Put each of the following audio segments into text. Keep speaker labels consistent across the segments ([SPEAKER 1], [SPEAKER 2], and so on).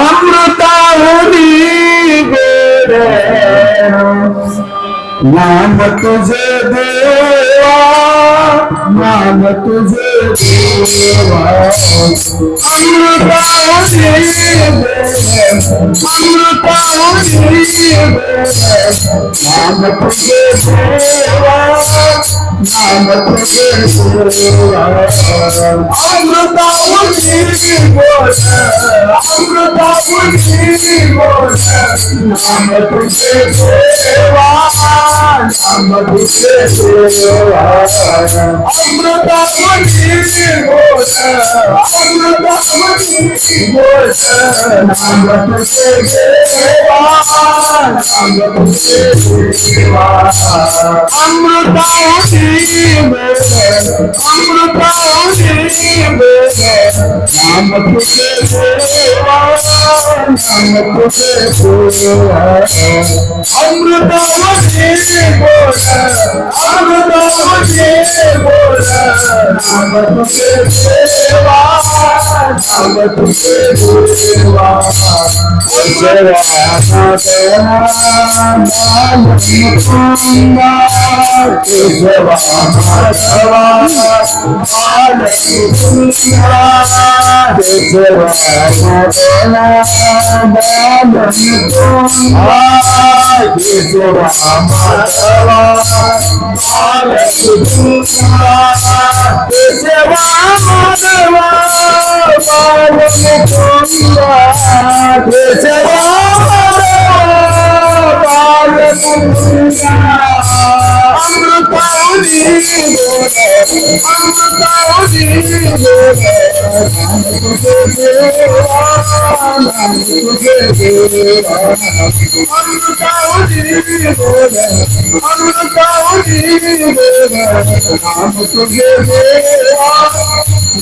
[SPEAKER 1] अमृतावरी गेले नाम तुझे देवा नाम तुझे देवा अमृतावरी गेले अमृतावरी गेले नाम तुझे देवा nada preciso Algo tá contigo, algo tá contigo Nada preciso nada preciso Algo tá contigo, algo tá तुझे देवा नाम तुझे देवा अमृतावरी बोल अमृतावरी बोल नाम तुझे देवा नाम तुझे देवा अमृतावती बोल अमृतावती बोल नाम तुझे देवा नाम तुझे देवा सेवा Hallelujah. আলোকে করিয়া বেঁচে আমরা পাউনি আমরা পাউনি আমরা পাউনি আমরা
[SPEAKER 2] তুঝে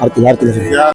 [SPEAKER 2] artilar